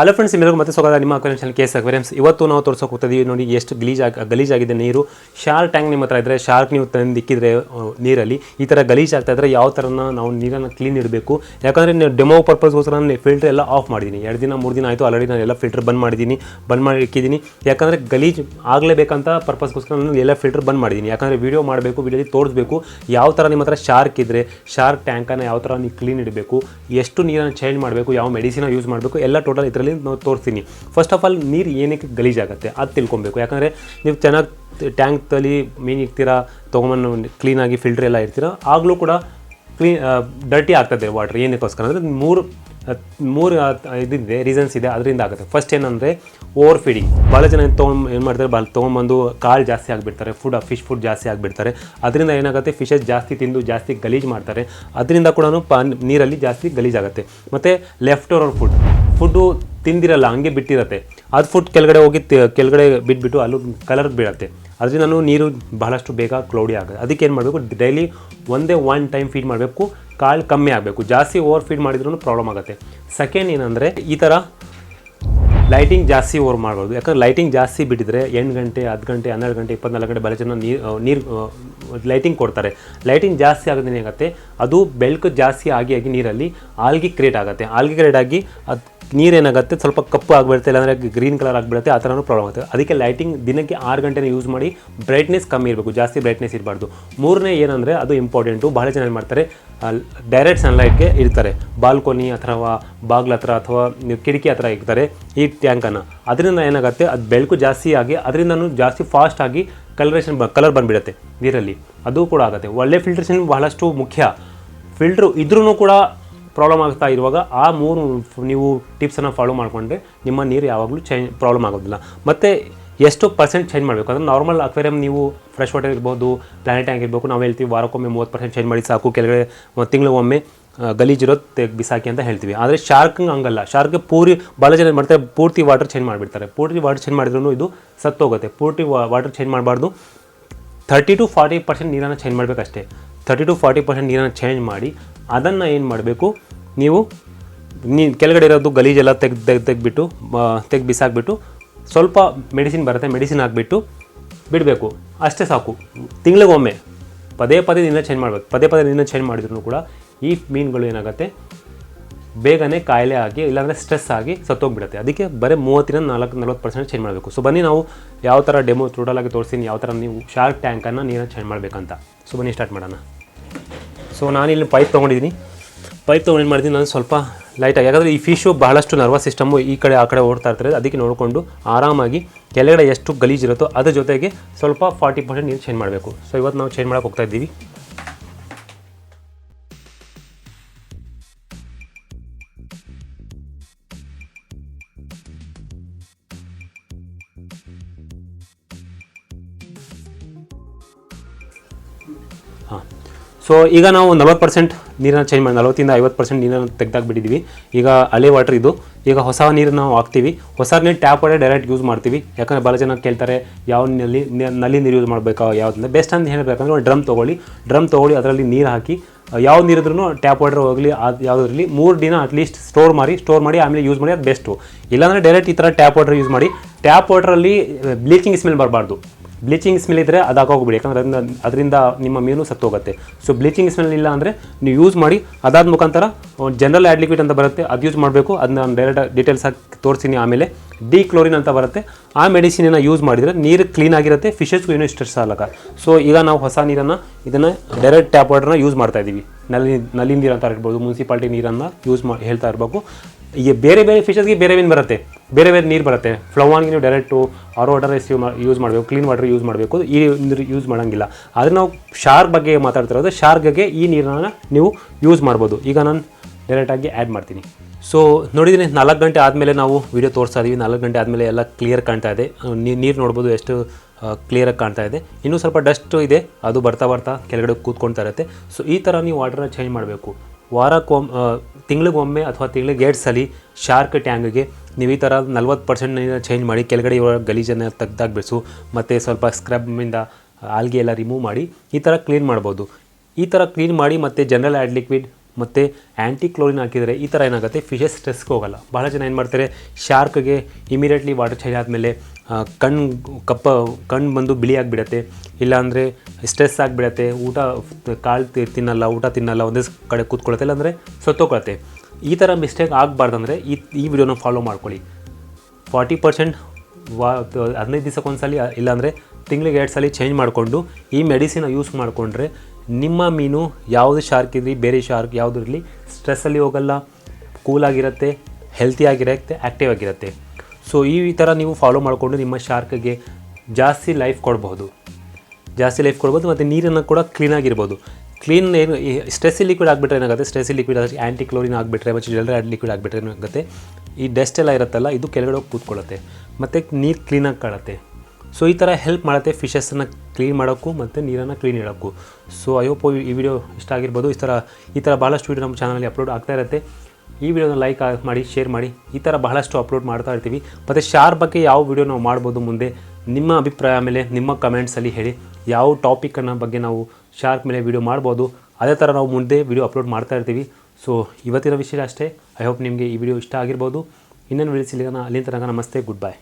Hello friends ಎಲ್ಲರೂ ಮತ್ತೆ ಸ್ವಾಗತ. ನಿಮ್ಮ ಅಕ್ವೇರಿಯಂ ಚಾನಲ್ ಕೇಸ್ ಅಕ್ವೇರಿಯಮ್ಸ್ ಇವತ್ತು ನಾವು ತೋರಿಸೋಕೆ ಹೋಗ್ತಿದ್ದೀವಿ ನೋಡಿ ಎಷ್ಟು ಗಲೀಜ್ ಗಲೀಜಾಗಿದೆ ನೀರು. ಶಾರ್ಕ್ ಟ್ಯಾಂಕ್ ನಿಮ್ಮ ಹತ್ರ ಇದ್ದರೆ ಶಾರ್ಕ್ ನೀವು ತಂದು ಇಕ್ಕಿದ್ರೆ ನೀರಲ್ಲಿ. ಈ ಥರ ಗಲೀಜ್ ಆಗ್ತಾ ಇದ್ರೆ ಯಾವ ಥರನ ನಾವು ನೀರನ್ನು ಕ್ಲೀನ್ ಇಡಬೇಕು. ಯಾಕಂದರೆ ನೀವು ಡೆಮೋ ಪರ್ಪಸ್ಗೋಸ್ಕರ ನಾನು ಫಿಲ್ಟರ್ ಎಲ್ಲ ಆಫ್ ಮಾಡಿದ್ದೀನಿ. ಎರಡು ದಿನ, ಮೂರು ದಿನ ಆಯಿತು ಆಲ್ರೆಡಿ ನಾನು ಎಲ್ಲ ಫಿಲ್ಟರ್ ಬಂದ್ ಮಾಡಿದ್ದೀನಿ ಬಂದ್ ಮಾಡಿ ಇಕ್ಕಿದ್ದೀನಿ. ಯಾಕಂದರೆ ಗಲೀಜ್ ಆಗಲೇಬೇಕಂತ ಪರ್ಪಸ್ಗೋಸ್ಕರ ನಾನು ಎಲ್ಲ ಫಿಲ್ಟರ್ ಬಂದ್ ಮಾಡಿದ್ದೀನಿ. ಯಾಕಂದರೆ ವೀಡಿಯೋ ಮಾಡಬೇಕು ವೀಡಿಯೋಲಿ ತೋರಿಸ್ಬೇಕು, ಯಾವ ಥರ ನಿಮ್ಮ ಹತ್ರ ಶಾರ್ಕ್ ಇದ್ದರೆ ಶಾರ್ಕ್ ಟ್ಯಾಂಕನ್ನು ಯಾವ ಥರ ನೀವು ಕ್ಲೀನ್ ಇಡಬೇಕು, ಎಷ್ಟು ನೀರನ್ನು ಚೇಂಜ್ ಮಾಡಬೇಕು, ಯಾವ ಮೆಡಿಸಿನ ಯೂಸ್ ಮಾಡಬೇಕು, ಎಲ್ಲ ಟೋಟಲ್ ಇದರಲ್ಲಿ ನಾವು ತೋರಿಸ್ತೀನಿ. ಫಸ್ಟ್ ಆಫ್ ಆಲ್ ನೀರು ಏನಕ್ಕೆ ಗಲೀಜಾಗುತ್ತೆ? ಅದು ತಿಳ್ಕೊಬೇಕು. ಯಾಕಂದರೆ ನೀವು ಚೆನ್ನಾಗಿ ಟ್ಯಾಂಕ್ ತಲಿ ಮೀನು ಇಕ್ತೀರಾ ತೊಗೊಂಬಂದು ಕ್ಲೀನಾಗಿ ಫಿಲ್ಟರ್ ಎಲ್ಲ ಇರ್ತೀರಾ ಆಗಲೂ ಕೂಡ ಕ್ಲೀನ್ ಡರ್ಟಿ ಆಗ್ತದೆ ವಾಟ್ರ್ ಏನಕ್ಕೋಸ್ಕರ ಅಂದರೆ ಮೂರು ಮೂರು ಇದಿದೆ ರೀಸನ್ಸ್ ಇದೆ, ಅದರಿಂದ ಆಗುತ್ತೆ. ಫಸ್ಟ್ ಏನಂದರೆ ಓವರ್ ಫೀಡಿಂಗ್ ಭಾಳ ಜನ ತೊಗೊಂಡು ಏನು ಮಾಡ್ತಾರೆ ಬಾಲ್ ತೊಗೊಂಬಂದು ಕಾಳು ಜಾಸ್ತಿ ಆಗಿಬಿಡ್ತಾರೆ ಫುಡ್ ಫಿಶ್ ಫುಡ್ ಜಾಸ್ತಿ ಆಗಿಬಿಡ್ತಾರೆ. ಅದರಿಂದ ಏನಾಗುತ್ತೆ ಫಿಶಸ್ ಜಾಸ್ತಿ ತಿಂದು ಜಾಸ್ತಿ ಗಲೀಜ್ ಮಾಡ್ತಾರೆ. ಅದರಿಂದ ಕೂಡ ಪಾ ನೀರಲ್ಲಿ ಜಾಸ್ತಿ ಗಲೀಜಾಗುತ್ತೆ. ಮತ್ತು ಲೆಫ್ಟ್ ಓವರ್ ಫುಡ್ ಫುಡ್ಡು ತಿಂದಿರಲ್ಲ, ಹಂಗೆ ಬಿಟ್ಟಿರತ್ತೆ. ಅದು ಫುಡ್ ಕೆಳಗಡೆ ಹೋಗಿ ಕೆಳಗಡೆ ಬಿಟ್ಬಿಟ್ಟು ಅಲ್ಲೂ ಕಲರ್ ಬೀಳತ್ತೆ. ಅದರಿಂದ ನಾನು ನೀರು ಬಹಳಷ್ಟು ಬೇಗ ಕ್ಲೌಡಿ ಆಗುತ್ತೆ. ಅದಕ್ಕೆ ಏನು ಮಾಡಬೇಕು ಡೈಲಿ ಒಂದೇ ಒನ್ ಟೈಮ್ ಫೀಡ್ ಮಾಡಬೇಕು ಕಾಳು ಕಮ್ಮಿ ಆಗಬೇಕು. ಜಾಸ್ತಿ ಓವರ್ ಫೀಡ್ ಮಾಡಿದ್ರೂ ಪ್ರಾಬ್ಲಮ್ ಆಗುತ್ತೆ. ಸೆಕೆಂಡ್ ಏನಂದರೆ, ಈ ಥರ ಲೈಟಿಂಗ್ ಜಾಸ್ತಿ ಓವರ್ ಮಾಡ್ಬೋದು ಯಾಕಂದ್ರೆ ಲೈಟಿಂಗ್ ಜಾಸ್ತಿ ಬಿಟ್ಟಿದ್ರೆ ಎಂಟು ಗಂಟೆ, ಹತ್ತು ಗಂಟೆ, ಹನ್ನೆರಡು ಗಂಟೆ, ಇಪ್ಪತ್ನಾಲ್ಕು ಗಂಟೆ ಬಲ ಜನ ನೀರು ನೀರು ಲೈಟಿಂಗ್ ಕೊಡ್ತಾರೆ. ಲೈಟಿಂಗ್ ಜಾಸ್ತಿ ಆಗೋದ್ರಿಂದ ಏನಾಗುತ್ತೆ, ಅದು ಬೆಳಕು ಜಾಸ್ತಿ ಆಗಿ ಆಗಿ ನೀರಲ್ಲಿ ಆಲ್ಗಿ ಕ್ರಿಯೇಟ್ ಆಗುತ್ತೆ. ಆಲ್ಗಿ ಕ್ರಿಯೇಟ್ ಆಗಿ ಅದು ನೀರೇನಾಗುತ್ತೆ ಸ್ವಲ್ಪ ಕಪ್ಪು ಆಗಿಬಿಡುತ್ತೆ, ಇಲ್ಲಾಂದರೆ ಗ್ರೀನ್ ಕಲರ್ ಆಗಿಬಿಡುತ್ತೆ, ಆ ಥರನೂ ಪ್ರಾಬ್ಲಮ್ ಆಗುತ್ತೆ. ಅದಕ್ಕೆ ಲೈಟಿಂಗ್ ದಿನಕ್ಕೆ ಆರು ಗಂಟೆನೇ ಯೂಸ್ ಮಾಡಿ ಬ್ರೈಟ್ನೆಸ್ ಕಮ್ಮಿ ಇರಬೇಕು, ಜಾಸ್ತಿ ಬ್ರೈಟ್ನೆಸ್ ಇರಬಾರ್ದು. ಮೂರನೇ ಏನಂದರೆ, ಅದು ಇಂಪಾರ್ಟೆಂಟು ಭಾಳ ಜನ ಮಾಡ್ತಾರೆ ಡೈರೆಕ್ಟ್ ಸನ್ಲೈಟ್ಗೆ ಇರ್ತಾರೆ. ಬಾಲ್ಕೋನಿ ಅಥವಾ ಬಾಗ್ಲ ಹತ್ರ ಅಥವಾ ಕಿಟಕಿ ಹತ್ರ ಇರ್ತಾರೆ, ಈ ಟ್ಯಾಂಕನ್ನು ಅದರಿಂದ ಏನಾಗುತ್ತೆ, ಅದು ಬೆಳಕು ಜಾಸ್ತಿ ಆಗಿ, ಅದರಿಂದನೂ ಜಾಸ್ತಿ ಫಾಸ್ಟ್ ಆಗಿ ಕಲರೇಷನ್ ಬ ಕಲರ್ ಬಂದುಬಿಡುತ್ತೆ ನೀರಲ್ಲಿ. ಅದು ಕೂಡ ಆಗುತ್ತೆ. ಒಳ್ಳೆ ಫಿಲ್ಟ್ರೇಷನ್ ಬಹಳಷ್ಟು ಮುಖ್ಯ. ಫಿಲ್ಟ್ರು ಇದ್ರೂ ಕೂಡ ಪ್ರಾಬ್ಲಮ್ ಆಗ್ತಾ ಇರುವಾಗ ಆ ಮೂರು ನೀವು ಟಿಪ್ಸನ್ನು ಫಾಲೋ ಮಾಡಿಕೊಂಡ್ರೆ ನಿಮ್ಮ ನೀರು ಯಾವಾಗಲೂ ಚೇಂಜ್ ಪ್ರಾಬ್ಲಮ್ ಆಗೋದಿಲ್ಲ. ಮತ್ತು ಎಷ್ಟು ಪರ್ಸೆಂಟ್ ಚೇಂಜ್ ಮಾಡಬೇಕು? ಅಂದರೆ ನಾರ್ಮಲ್ ಅಕ್ವೇರಿಯಂ ನೀವು ಫ್ರೆಶ್ ವಾಟರ್ ಇರ್ಬೋದು ಪ್ಲಾನೆಟ್ ಟ್ಯಾಂಕ್ ಇರಬೇಕು, ನಾವು ಹೇಳ್ತೀವಿ ವಾರಕ್ಕೊಮ್ಮೆ ಮೂವತ್ತು ಪರ್ಸೆಂಟ್ ಚೇಂಜ್ ಮಾಡಿ ಸಾಕು ಒಂದು ತಿಂಗಳಿಗೊಮ್ಮೆ ಗಲೀಜಿರೋದು ತೆಗ್ ಬಿಸಾಕಿ ಅಂತ ಹೇಳ್ತೀವಿ. ಆದರೆ ಶಾರ್ಕ್ಗೆ ಹಂಗಲ್ಲ. ಶಾರ್ಕ್ ಪೂರಿ ಭಾಳ ಜನ ಮಾಡ್ತಾರೆ, ಪೂರ್ತಿ ವಾಟರ್ ಚೇಂಜ್ ಮಾಡಿಬಿಡ್ತಾರೆ. ಪೂರ್ತಿ ವಾಟರ್ ಚೇಂಜ್ ಮಾಡಿದ್ರೂ ಇದು ಸತ್ತೋಗುತ್ತೆ. ಪೂರ್ತಿ ವಾಟರ್ ಚೇಂಜ್ ಮಾಡಬಾರ್ದು. ಥರ್ಟಿ ಟು ಫಾರ್ಟಿ ಪರ್ಸೆಂಟ್ ನೀರನ್ನು ಚೇಂಜ್ ಮಾಡಬೇಕಷ್ಟೇ. ಥರ್ಟಿ ಟು ಫಾರ್ಟಿ ಪರ್ಸೆಂಟ್ ನೀರನ್ನು ಚೇಂಜ್ ಮಾಡಿ ಅದನ್ನು ಏನು ಮಾಡಬೇಕು? ನೀವು ನೀ ಕೆಳಗಡೆ ಇರೋದು ಗಲೀಜೆಲ್ಲ ತೆಗ್ದು ತೆಗ್ದು ತೆಗ್ದುಬಿಟ್ಟು ತೆಗ್ದು ಬಿಸಾಕ್ಬಿಟ್ಟು, ಸ್ವಲ್ಪ ಮೆಡಿಸಿನ್ ಬರುತ್ತೆ, ಮೆಡಿಸಿನ್ ಹಾಕ್ಬಿಟ್ಟು ಬಿಡಬೇಕು. ಅಷ್ಟೇ ಸಾಕು. ತಿಂಗಳಿಗೊಮ್ಮೆ. ಪದೇ ಪದೇ ದಿನ ಚೇಂಜ್ ಮಾಡಬೇಕು. ಪದೇ ಪದೇ ದಿನ ಚೇಂಜ್ ಮಾಡಿದ್ರು ಕೂಡ ಈ ಮೀನುಗಳು ಏನಾಗುತ್ತೆ? ಬೇಗನೆ ಕಾಯಿಲೆ ಆಗಿ, ಇಲ್ಲಾಂದರೆ ಸ್ಟ್ರೆಸ್ ಆಗಿ ಸತ್ತೋಗ್ಬಿಡುತ್ತೆ. ಅದಕ್ಕೆ ಬರೀ ಮೂವತ್ತಿನ ನಾಲ್ಕು, ನಲ್ವತ್ತು ಪರ್ಸೆಂಟ್ ಚೇಂಜ್ ಮಾಡಬೇಕು. ಸೊ ಬನ್ನಿ ನಾವು ಯಾವ ಥರ ಡೆಮೋ ಟೋಟಲಾಗಿ ತೋರಿಸ್ತೀನಿ, ಯಾವ ಥರ ನೀವು ಶಾರ್ಕ್ ಟ್ಯಾಂಕನ್ನು ನೀರನ್ನು ಚೇಂಜ್ ಮಾಡಬೇಕಂತ. ಸೊ ಬನ್ನಿ ಸ್ಟಾರ್ಟ್ ಮಾಡೋಣ. ಸೊ ನಾನಿಲ್ಲಿ ಪೈಪ್ ತೊಗೊಂಡಿದ್ದೀನಿ ಪೈಪ್ ತೊಗೊಂಡು ಏನು ಮಾಡಿದ್ದೀನಿ ನಾನು ಸ್ವಲ್ಪ ಲೈಟಾಗಿ ಯಾಕಂದರೆ ಈ ಫಿಶು ಬಹಳಷ್ಟು ನರ್ವಸ್ ಸಿಸ್ಟಮು ಈ ಕಡೆ ಆ ಕಡೆ ಓಡ್ತಾ ಇರ್ತಾರೆ ಅದಕ್ಕೆ ನೋಡಿಕೊಂಡು ಆರಾಮಾಗಿ ಕೆಳಗಡೆ ಎಷ್ಟು ಗಲೀಜ್ ಇರುತ್ತೋ ಅದ್ರ ಜೊತೆಗೆ ಸ್ವಲ್ಪ ಫಾರ್ಟಿ ಪರ್ಸೆಂಟ್ ನೀರು ಚೇಂಜ್ ಮಾಡಬೇಕು. ಸೊ ಇವತ್ತು ನಾವು ಚೇಂಜ್ ಮಾಡೋಕೆ ಹೋಗ್ತಾ ಇದ್ದೀವಿ. ಹಾಂ. ಸೊ ಈಗ ನಾವು ನಲ್ವತ್ತು ಪರ್ಸೆಂಟ್ ನೀರನ್ನು ಚೇಂಜ್ ಮಾಡಿ ನಲವತ್ತಿಂದ ಐವತ್ತು ಪರ್ಸೆಂಟ್ ನೀರನ್ನು ತೆಗೆದಾಕ್ಬಿಟ್ಟಿದ್ದೀವಿ ಈಗ ಹಳೆ ವಾಟರ್ ಇದು. ಈಗ ಹೊಸ ನೀರು ನಾವು ಹಾಕ್ತೀವಿ. ಹೊಸ ನೀರು ಟ್ಯಾಪ್ ಒಡೆ ಡೈರೆಕ್ಟ್ ಯೂಸ್ ಮಾಡ್ತೀವಿ. ಯಾಕಂದರೆ ಭಾಳ ಜನ ಕೇಳ್ತಾರೆ, ಯಾವ ನಲ್ಲಿ ನಲ್ಲಿ ನೀರು ಯೂಸ್ ಮಾಡಬೇಕಾ ಯಾವುದಂದ್ರೆ ಬೆಸ್ಟ್ ಅಂತ ಹೇಳಬೇಕಂದ್ರೆ ಒಂದು ಡ್ರಮ್ ತೊಗೊಳ್ಳಿ. ಡ್ರಮ್ ತೊಗೊಳ್ಳಿ, ಅದರಲ್ಲಿ ನೀರು ಹಾಕಿ, ಯಾವ ನೀರಿದ್ರೂ ಟ್ಯಾಪ್ ವಾಟರ್ ಹೋಗಲಿ, ಅದು ಯಾವುದ್ರಲ್ಲಿ ಮೂರು ದಿನ ಅಟ್ಲೀಸ್ಟ್ ಸ್ಟೋರ್ ಮಾಡಿ ಸ್ಟೋರ್ ಮಾಡಿ, ಆಮೇಲೆ ಯೂಸ್ ಮಾಡಿ, ಅದು ಬೆಸ್ಟು ಇಲ್ಲಾಂದರೆ ಡೈರೆಕ್ಟ್ ಈ ಥರ ಟ್ಯಾಪ್ ವಾಟರ್ ಯೂಸ್ ಮಾಡಿ. ಟ್ಯಾಪ್ ವಾಟರಲ್ಲಿ ಬ್ಲೀಚಿಂಗ್ ಸ್ಮೆಲ್ ಬರಬಾರ್ದು. ಬ್ಲೀಚಿಂಗ್ ಸ್ಮೆಲ್ ಇದ್ದರೆ ಅದು ಹಾಕೋಗ್ಬಿಡಿ ಯಾಕಂದ್ರೆ ಅದರಿಂದ ಅದರಿಂದ ನಿಮ್ಮ ಮೀನು ಸತ್ತೋಗುತ್ತೆ. ಸೊ ಬ್ಲೀಚಿಂಗ್ ಸ್ಮೆಲ್ ಇಲ್ಲ ಅಂದರೆ ನೀವು ಯೂಸ್ ಮಾಡಿ, ಅದಾದ ಮುಖಾಂತರ ಜನರಲ್ ಆ್ಯಡ್ ಲಿಕ್ವಿಡ್ ಅಂತ ಬರುತ್ತೆ, ಅದು ಯೂಸ್ ಮಾಡಬೇಕು. ಅದನ್ನ ನಾನು ಡೈರೆಕ್ಟ್ ಡೀಟೇಲ್ಸ್ ಹಾಕಿ ತೋರಿಸ್ತೀನಿ ಆಮೇಲೆ ಡಿ ಕ್ಲೋರಿನ್ ಅಂತ ಬರುತ್ತೆ. ಆ ಮೆಡಿಸಿನನ್ನು ಯೂಸ್ ಮಾಡಿದರೆ ನೀರು ಕ್ಲೀನ್ ಆಗಿರುತ್ತೆ ಫಿಶಸ್ಗೂ ಏನೂ ಇಷ್ಟ ಸಾಲಕ ಸೊ ಈಗ ನಾವು ಹೊಸ ನೀರನ್ನು, ಇದನ್ನು ಡೈರೆಕ್ಟ್ ಟ್ಯಾಪ್ ವಾಟರ್ನ ಯೂಸ್ ಮಾಡ್ತಾ ಇದ್ದೀವಿ ನಲ್ಲಿ ನಲ್ಲಿ ನೀರು ಅಂತ ಇರ್ಬೋದು ಮುನ್ಸಿಪಾಲ್ಟಿ ನೀರನ್ನು ಯೂಸ್ ಮಾಡಿ ಹೇಳ್ತಾ ಇರಬೇಕು. ಈಗ ಬೇರೆ ಬೇರೆ ಫಿಶಸ್ಗೆ ಬೇರೆ ಬೇರೆ ಬರುತ್ತೆ? ಬೇರೆ ಬೇರೆ ನೀರು ಬರುತ್ತೆ. ಫ್ಲವಾನ್ಗೆ ನೀವು ಡೈರೆಕ್ಟು ಆರ್ ವಾಟರ್ ಯೂಸ್ ಮಾಡಬೇಕು ಕ್ಲೀನ್ ವಾಟರ್ ಯೂಸ್ ಮಾಡಬೇಕು. ಈ ನೀರು ಯೂಸ್ ಮಾಡೋಂಗಿಲ್ಲ. ಆದರೆ ನಾವು ಶಾರ್ಕ್ ಬಗ್ಗೆ ಮಾತಾಡ್ತಿರೋದು ಶಾರ್ಕ್ಗೆ ಈ ನೀರನ್ನ ನೀವು ಯೂಸ್ ಮಾಡ್ಬೋದು. ಈಗ ನಾನು ಡೈರೆಕ್ಟಾಗಿ ಆ್ಯಡ್ ಮಾಡ್ತೀನಿ. ಸೊ ನೋಡಿದ್ದೀನಿ ನಾಲ್ಕು ಗಂಟೆ ಆದಮೇಲೆ ನಾವು ವೀಡಿಯೋ ತೋರಿಸ್ತಾ ಇದ್ದೀವಿ ನಾಲ್ಕು ಗಂಟೆ ಆದಮೇಲೆ ಎಲ್ಲ ಕ್ಲಿಯರ್ ಕಾಣ್ತಾ ಇದೆ. ನೀರು ನೋಡ್ಬೋದು ಎಷ್ಟು ಕ್ಲಿಯರಾಗಿ ಕಾಣ್ತಾ ಇದೆ. ಇನ್ನೂ ಸ್ವಲ್ಪ ಡಸ್ಟ್ ಇದೆ. ಅದು ಬರ್ತಾ ಬರ್ತಾ ಕೆಳಗಡೆ ಕೂತ್ಕೊಳ್ತಾ ಇರುತ್ತೆ. ಸೊ ಈ ಥರ ನೀವು ವಾಟರ್ನ ಚೇಂಜ್ ಮಾಡಬೇಕು. ವಾರಕ್ಕೊಮ್ಮೆ ತಿಂಗಳಿಗೊಮ್ಮೆ ಅಥವಾ ತಿಂಗಳಿಗೆ ಎರಡು ಸಲ ಶಾರ್ಕ್ ಟ್ಯಾಂಕ್ಗೆ ನೀವು ಈ ಥರ ನಲ್ವತ್ತು ಪರ್ಸೆಂಟ್ ಚೇಂಜ್ ಮಾಡಿ ಕೆಳಗಡೆ ಇರೋ ಗಲೀಜನ್ನು ತೆಗ್ದಾಕ್ಬಿಡಿಸು, ಮತ್ತು ಸ್ವಲ್ಪ ಸ್ಕ್ರಬ್ಮಿಂದ ಆಲ್ಗೆ ಎಲ್ಲ ರಿಮೂವ್ ಮಾಡಿ ಈ ಥರ ಕ್ಲೀನ್ ಮಾಡ್ಬೋದು. ಈ ಥರ ಕ್ಲೀನ್ ಮಾಡಿ ಮತ್ತು ಜನರಲ್ ಆ್ಯಡ್ ಲಿಕ್ವಿಡ್ ಮತ್ತು ಆ್ಯಂಟಿ ಕ್ಲೋರಿನ್ ಹಾಕಿದರೆ ಈ ಥರ ಏನಾಗುತ್ತೆ? ಫಿಶಸ್ ಸ್ಟ್ರೆಸ್ಗೆ ಹೋಗಲ್ಲ. ಭಾಳ ಜನ ಏನು ಮಾಡ್ತಾರೆ? ಶಾರ್ಕ್ಗೆ ಇಮಿಡಿಯೇಟ್ಲಿ ವಾಟರ್ ಚೇಂಜ್ ಆದಮೇಲೆ ಕಣ್ಣು ಕಪ್ಪ ಕಣ್ಣು ಬಂದು ಬಿಳಿ ಆಗಿಬಿಡತ್ತೆ. ಇಲ್ಲಾಂದರೆ ಸ್ಟ್ರೆಸ್ ಆಗಿಬಿಡತ್ತೆ. ಊಟ ಕಾಳು ತಿನ್ನಲ್ಲ, ಊಟ ತಿನ್ನಲ್ಲ, ಒಂದೇ ಕಡೆ ಕೂತ್ಕೊಳತ್ತೆ. ಇಲ್ಲಾಂದರೆ ಸತ್ತೋಕೊಳತ್ತೆ ಈ ಥರ ಮಿಸ್ಟೇಕ್ ಆಗಬಾರ್ದಂದ್ರೆ ಈ ಈ ವಿಡಿಯೋನ ಫಾಲೋ ಮಾಡ್ಕೊಳ್ಳಿ. ಫಾರ್ಟಿ ಪರ್ಸೆಂಟ್ ವಾ, ಹದಿನೈದು ದಿವಸಕ್ಕೊಂದ್ಸಲಿ, ಇಲ್ಲಾಂದರೆ ತಿಂಗಳಿಗೆ ಎರಡು ಸಲ ಚೇಂಜ್ ಮಾಡಿಕೊಂಡು ಈ ಮೆಡಿಸಿನ ಯೂಸ್ ಮಾಡಿಕೊಂಡ್ರೆ ನಿಮ್ಮ ಮೀನು ಯಾವುದು ಶಾರ್ಕ್ ಇರಲಿ, ಬೇರೆ ಶಾರ್ಕ್ ಯಾವುದು ಇರಲಿ ಸ್ಟ್ರೆಸ್ಸಲ್ಲಿ ಹೋಗಲ್ಲ ಕೂಲಾಗಿರುತ್ತೆ ಹೆಲ್ತಿಯಾಗಿರುತ್ತೆ ಆ್ಯಕ್ಟಿವ್ ಆಗಿರುತ್ತೆ ಸೊ ಈ ಥರ ನೀವು ಫಾಲೋ ಮಾಡಿಕೊಂಡು ನಿಮ್ಮ ಶಾರ್ಕ್ಗೆ ಜಾಸ್ತಿ ಲೈಫ್ ಕೊಡ್ಬೋದು. ಜಾಸ್ತಿ ಲೈಫ್ ಕೊಡ್ಬೋದು ಮತ್ತು ನೀರನ್ನು ಕೂಡ ಕ್ಲೀನಾಗಿರ್ಬೋದು ಕ್ಲೀನ್ ಏನು ಸ್ಟ್ರೆಸ್ಸಿ ಲಿಕ್ವಿಡ್ ಆಗಿಬಿಟ್ರೆ ಏನಾಗುತ್ತೆ? ಸ್ಟ್ರೆಸ್ಸಿ ಲಿಕ್ವಿಡ್ ಆದರೆ ಆ್ಯಂಟಿ ಕ್ಲೋರಿನ್ ಆಗಿಬಿಟ್ರೆ, ಮತ್ತು ಜನರಲ್ ಲಿಕ್ವಿಡ್ ಆಗಿಬಿಟ್ರೆ ಏನಾಗುತ್ತೆ? ಈ ಡಸ್ಟ್ ಎಲ್ಲ ಇರುತ್ತಲ್ಲ, ಇದು ಕೆಳಗಡೆ ಹೋಗಿ ಕೂತ್ಕೊಳ್ಳುತ್ತೆ. ಮತ್ತು ನೀರು ಕ್ಲೀನಾಗಿ ಕಾಣುತ್ತೆ. ಸೊ ಈ ಥರ ಹೆಲ್ಪ್ ಮಾಡುತ್ತೆ ಫಿಶಸ್ಸನ್ನು ಕ್ಲೀನ್ ಮಾಡೋಕ್ಕೂ ಮತ್ತು ನೀರನ್ನು ಕ್ಲೀನ್ ಇಡೋಕ್ಕೂ. ಸೊ ಐ ಹೋಪ್ ಈ ವಿಡಿಯೋ ಇಷ್ಟ ಆಗಿರ್ಬೋದು. ಈ ಥರ ಈ ಥರ ಭಾಳಷ್ಟು ವಿಡಿಯೋ ನಮ್ಮ ಚಾನಲಲ್ಲಿ ಅಪ್ಲೋಡ್ ಆಗ್ತಾ ಇರುತ್ತೆ. ಈ ವಿಡಿಯೋನ ಲೈಕ್ ಮಾಡಿ ಶೇರ್ ಮಾಡಿ. ಈ ಥರ ಬಹಳಷ್ಟು ಅಪ್ಲೋಡ್ ಮಾಡ್ತಾ ಇರ್ತೀವಿ. ಮತ್ತು ಶಾರ್ ಬಗ್ಗೆ ಯಾವ ವಿಡಿಯೋ ನಾವು ಮಾಡ್ಬೋದು ಮುಂದೆ ನಿಮ್ಮ ಅಭಿಪ್ರಾಯ ಮೇಲೆ ನಿಮ್ಮ ಕಮೆಂಟ್ಸಲ್ಲಿ ಹೇಳಿ. ಯಾವ ಟಾಪಿಕನ್ನು ಬಗ್ಗೆ ನಾವು ಶಾರ್ಕ್ ಮೇಲೆ ವಿಡಿಯೋ ಮಾಡ್ಬೋದು, ಅದೇ ಥರ ನಾವು ಮುಂದೆ ವಿಡಿಯೋ ಅಪ್ಲೋಡ್ ಮಾಡ್ತಾ ಇರ್ತೀವಿ. ಸೊ ಇವತ್ತಿನ ವಿಷಯ ಅಷ್ಟೇ. ಐ ಹೋಪ್ ನಿಮಗೆ ಈ ವಿಡಿಯೋ ಇಷ್ಟ ಆಗಿರ್ಬೋದು. ಇನ್ನೊಂದು ವಿಡಿಯೋ ಸಿಗೋಣ ಅಲ್ಲಿಂದ ತನಕ ನಮಸ್ತೆ ಗುಡ್ ಬೈ